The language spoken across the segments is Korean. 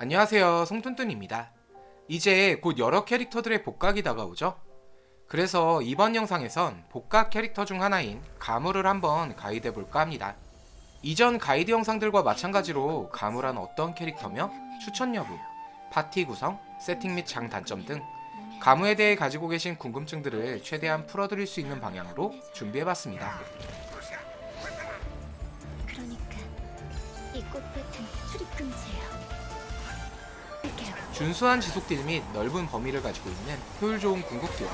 안녕하세요 송뚠뚠입니다 이제 곧 여러 캐릭터들의 복각이 다가오죠 그래서 이번 영상에선 복각 캐릭터 중 하나인 가물을 한번 가이드해 볼까 합니다 이전 가이드 영상들과 마찬가지로 가물한 어떤 캐릭터며 추천 여부, 파티 구성, 세팅 및 장단점 등 가무에 대해 가지고 계신 궁금증들을 최대한 풀어드릴 수 있는 방향으로 준비해봤습니다. 그러니까 이 꽃밭은 출입 금지예요. 준수한 지속 딜 및 넓은 범위를 가지고 있는 효율 좋은 궁극기와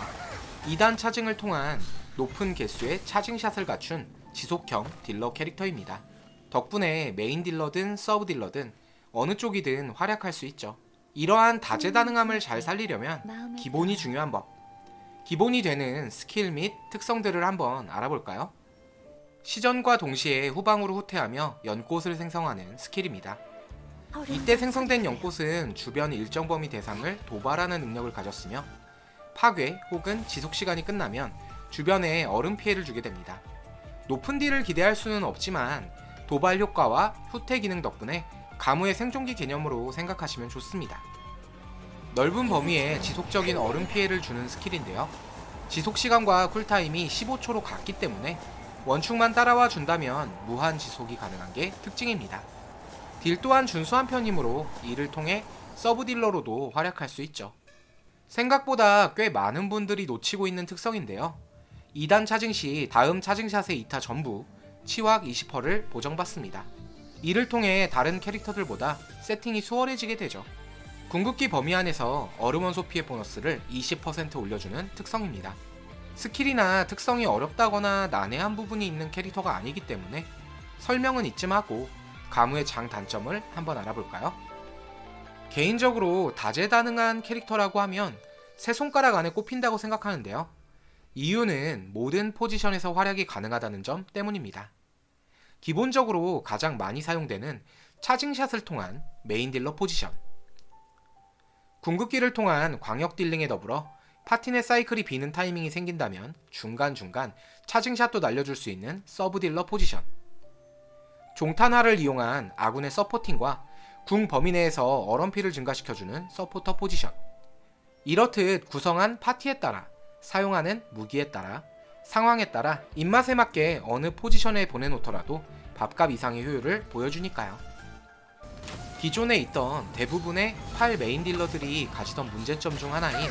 2단 차징을 통한 높은 개수의 차징샷을 갖춘 지속형 딜러 캐릭터입니다. 덕분에 메인 딜러든 서브 딜러든 어느 쪽이든 활약할 수 있죠. 이러한 다재다능함을 잘 살리려면 기본이. 중요한 법. 기본이 되는 스킬 및 특성들을 한번 알아볼까요? 시전과 동시에 후방으로 후퇴하며 연꽃을 생성하는 스킬입니다. 이때 생성된 연꽃은 주변 일정 범위 대상을 도발하는 능력을 가졌으며 파괴 혹은 지속 시간이 끝나면 주변에 얼음 피해를 주게 됩니다. 높은 딜을 기대할 수는 없지만 도발 효과와 후퇴 기능 덕분에 가무의 생존기 개념으로 생각하시면 좋습니다. 넓은 범위에 지속적인 얼음 피해를 주는 스킬인데요. 지속 시간과 쿨타임이 15초로 같기 때문에 원축만 따라와 준다면 무한 지속이 가능한 게 특징입니다. 딜 또한 준수한 편이므로 이를 통해 서브 딜러로도 활약할 수 있죠. 생각보다 꽤 많은 분들이 놓치고 있는 특성인데요. 2단 차징 시 다음 차징샷의 2타 전부 치확 20%를 보정받습니다. 이를 통해 다른 캐릭터들보다 세팅이 수월해지게 되죠. 궁극기 범위 안에서 얼음 원소 피해 보너스를 20% 올려주는 특성입니다. 스킬이나 특성이 어렵다거나 난해한 부분이 있는 캐릭터가 아니기 때문에 설명은 이쯤 하고 가무의 장단점을 한번 알아볼까요? 개인적으로 다재다능한 캐릭터라고 하면 세 손가락 안에 꼽힌다고 생각하는데요. 이유는 모든 포지션에서 활약이 가능하다는 점 때문입니다. 기본적으로 가장 많이 사용되는 차징샷을 통한 메인 딜러 포지션. 궁극기를 통한 광역 딜링에 더불어 내 사이클이 비는 타이밍이 생긴다면 중간중간 차징샷도 날려줄 수 있는 서브 딜러 포지션. 종탄화를 이용한 아군의 서포팅과 궁 범위 내에서 얼음피를 증가시켜주는 서포터 포지션. 이렇듯 구성한 파티에 따라 사용하는 무기에 따라 상황에 따라 입맛에 맞게 어느 포지션에 보내놓더라도 밥값 이상의 효율을 보여주니까요. 기존에 있던 대부분의 팔 메인 딜러들이 가지던 문제점 중 하나인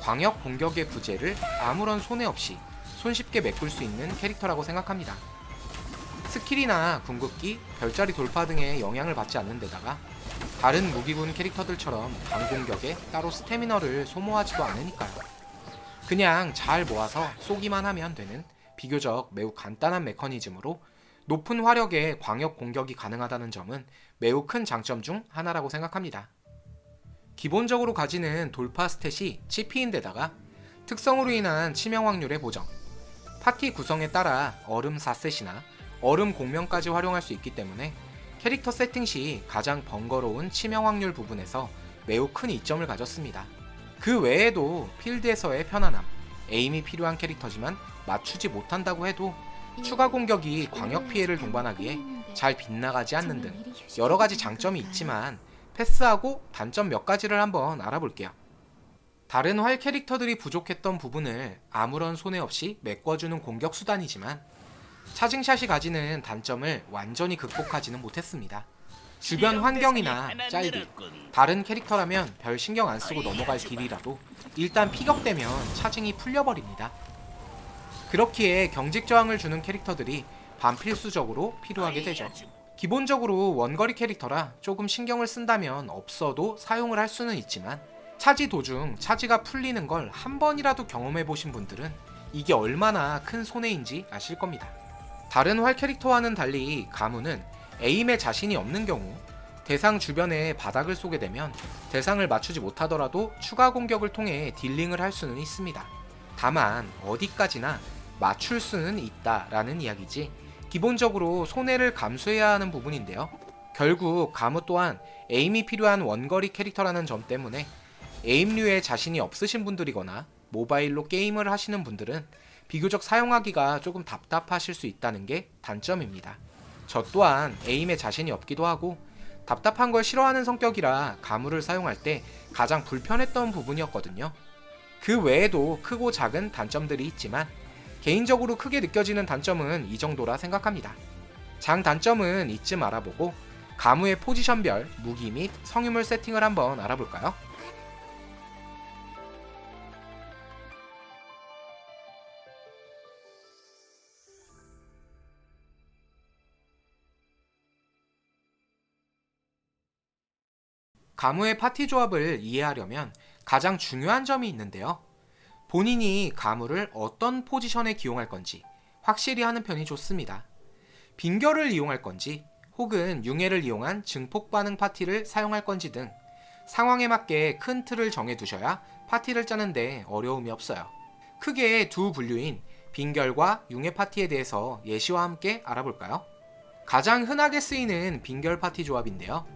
광역 공격의 부재를 아무런 손해 없이 손쉽게 메꿀 수 있는 캐릭터라고 생각합니다. 스킬이나 궁극기, 별자리 돌파 등의 영향을 받지 않는 데다가 다른 무기군 캐릭터들처럼 강공격에 따로 스태미너를 소모하지도 않으니까요. 그냥 잘 모아서 쏘기만 하면 되는 비교적 매우 간단한 메커니즘으로 높은 화력의 광역 공격이 가능하다는 점은 매우 큰 장점 중 하나라고 생각합니다. 기본적으로 가지는 돌파 스탯이 치피인데다가 특성으로 인한 치명 확률의 보정, 파티 구성에 따라 얼음 4셋이나 얼음 공명까지 활용할 수 있기 때문에 캐릭터 세팅 시 가장 번거로운 치명 확률 부분에서 매우 큰 이점을 가졌습니다. 그 외에도 필드에서의 편안함, 에임이 필요한 캐릭터지만 맞추지 못한다고 해도 추가 공격이 광역 피해를 동반하기에 잘 빗나가지 않는 등 여러 가지 장점이 있지만 패스하고 단점 몇 가지를 한번 알아볼게요. 다른 활 캐릭터들이 부족했던 부분을 아무런 손해 없이 메꿔주는 공격 수단이지만 차징샷이 가지는 단점을 완전히 극복하지는 못했습니다. 주변 환경이나 짤들, 다른 캐릭터라면 별 신경 안 쓰고 넘어갈 길이라도 일단 피격되면 차징이 풀려버립니다. 그렇기에 경직 저항을 주는 캐릭터들이 반필수적으로 필요하게 되죠. 기본적으로 원거리 캐릭터라 조금 신경을 쓴다면 없어도 사용을 할 수는 있지만 차지 도중 차지가 풀리는 걸 한 번이라도 경험해 보신 분들은 이게 얼마나 큰 손해인지 아실 겁니다. 다른 활 캐릭터와는 달리 가무는 에임에 자신이 없는 경우 대상 주변에 바닥을 쏘게 되면 대상을 맞추지 못하더라도 추가 공격을 통해 딜링을 할 수는 있습니다. 다만 어디까지나 맞출 수는 있다라는 이야기지 기본적으로 손해를 감수해야 하는 부분인데요. 결국 가무 또한 에임이 필요한 원거리 캐릭터라는 점 때문에 에임류에 자신이 없으신 분들이거나 모바일로 게임을 하시는 분들은 비교적 사용하기가 조금 답답하실 수 있다는 게 단점입니다. 저 또한 에임에 자신이 없기도 하고 답답한 걸 싫어하는 성격이라 가물을 사용할 때 가장 불편했던 부분이었거든요. 그 외에도 크고 작은 단점들이 있지만 개인적으로 크게 느껴지는 단점은 이 정도라 생각합니다. 장 단점은 이쯤 알아보고 가무의 포지션별 무기 및 성유물 세팅을 한번 알아볼까요? 가무의 파티 조합을 이해하려면 가장 중요한 점이 있는데요. 본인이 가무를 어떤 포지션에 기용할 건지 확실히 하는 편이 좋습니다. 빙결을 이용할 건지 혹은 융해를 이용한 증폭 반응 파티를 사용할 건지 등 상황에 맞게 큰 틀을 정해 두셔야 파티를 짜는데 어려움이 없어요. 크게 두 분류인 빙결과 융해 파티에 대해서 예시와 함께 알아볼까요? 가장 흔하게 쓰이는 빙결 파티 조합인데요.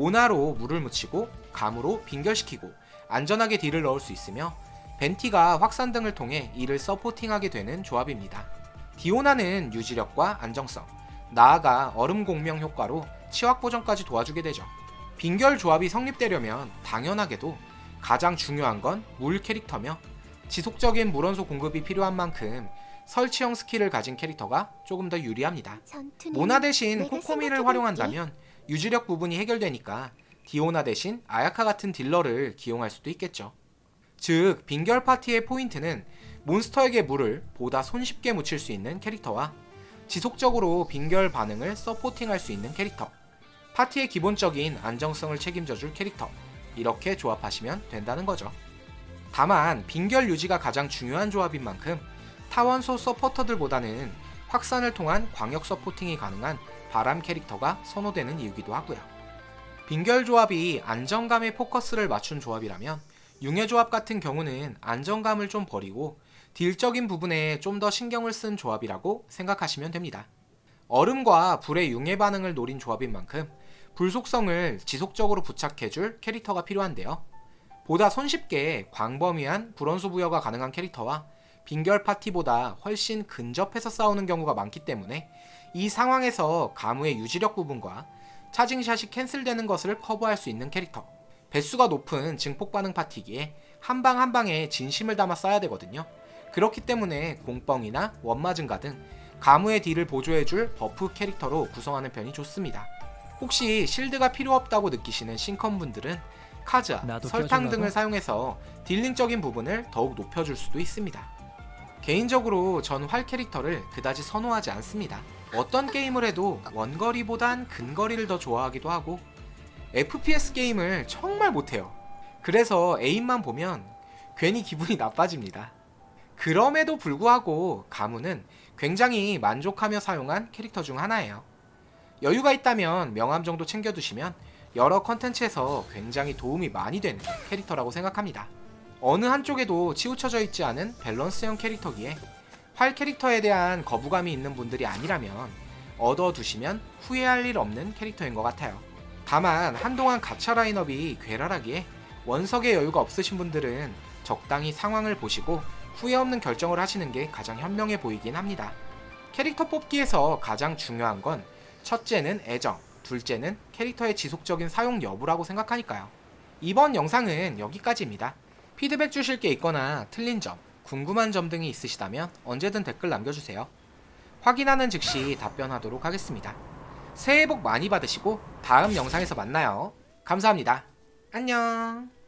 모나로 물을 묻히고 감으로 빙결시키고 안전하게 딜을 넣을 수 있으며 벤티가 확산 등을 통해 이를 서포팅하게 되는 조합입니다. 디오나는 유지력과 안정성, 나아가 얼음 공명 효과로 치확 보정까지 도와주게 되죠. 빙결 조합이 성립되려면 당연하게도 가장 중요한 건 물 캐릭터며 지속적인 물원소 공급이 필요한 만큼 설치형 스킬을 가진 캐릭터가 조금 더 유리합니다. 모나 대신 코코미를. 활용한다면 유지력 부분이 해결되니까 디오나 대신 아야카 같은 딜러를 기용할 수도 있겠죠. 즉 빙결 파티의 포인트는 몬스터에게 물을 보다 손쉽게 묻힐 수 있는 캐릭터와 지속적으로 빙결 반응을 서포팅할 수 있는 캐릭터 파티의 기본적인 안정성을 책임져줄 캐릭터 이렇게 조합하시면 된다는 거죠. 다만 빙결 유지가 가장 중요한 조합인 만큼 타원소 서포터들보다는 확산을 통한 광역 서포팅이 가능한 바람 캐릭터가 선호되는 이유기도 하고요. 빙결 조합이 안정감에 포커스를 맞춘 조합이라면 융해 조합 같은 경우는 안정감을 좀 버리고 딜적인 부분에 좀 더 신경을 쓴 조합이라고 생각하시면 됩니다. 얼음과 불의 융해 반응을 노린 조합인 만큼 불 속성을 지속적으로 부착해줄 캐릭터가 필요한데요. 보다 손쉽게 광범위한 불원소 부여가 가능한 캐릭터와 빙결 파티보다 훨씬 근접해서 싸우는 경우가 많기 때문에 이 상황에서 가무의 유지력 부분과 차징샷이 캔슬되는 것을 커버할 수 있는 캐릭터. 배수가 높은 증폭 반응 파티기에 한 방 한 방에 진심을 담아 써야 되거든요. 그렇기 때문에 공뻥이나 원마징가 등 가무의 딜을 보조해줄 버프 캐릭터로 구성하는 편이 좋습니다. 혹시 실드가 필요 없다고 느끼시는 싱컨분들은 카즈아, 나도 설탕 껴주려고? 등을 사용해서 딜링적인 부분을 더욱 높여줄 수도 있습니다. 개인적으로 전 활 캐릭터를 그다지 선호하지 않습니다. 어떤 게임을 해도 원거리보단 근거리를 더 좋아하기도 하고 FPS 게임을 정말 못해요. 그래서 에임만 보면 괜히 기분이 나빠집니다. 그럼에도 불구하고 가무는 굉장히 만족하며 사용한 캐릭터 중 하나예요. 여유가 있다면 명함 정도 챙겨두시면 여러 컨텐츠에서 굉장히 도움이 많이 되는 캐릭터라고 생각합니다. 어느 한쪽에도 치우쳐져 있지 않은 밸런스형 캐릭터기에 활 캐릭터에 대한 거부감이 있는 분들이 아니라면 얻어두시면 후회할 일 없는 캐릭터인 것 같아요. 다만 한동안 가차 라인업이 괴랄하기에 원석의 여유가 없으신 분들은 적당히 상황을 보시고 후회 없는 결정을 하시는 게 가장 현명해 보이긴 합니다. 캐릭터 뽑기에서 가장 중요한 건 첫째는 애정, 둘째는 캐릭터의 지속적인 사용 여부라고 생각하니까요. 이번 영상은 여기까지입니다. 피드백 주실 게 있거나 틀린 점, 궁금한 점 등이 있으시다면 언제든 댓글 남겨주세요. 확인하는 즉시 답변하도록 하겠습니다. 새해 복 많이 받으시고 다음 영상에서 만나요. 감사합니다. 안녕.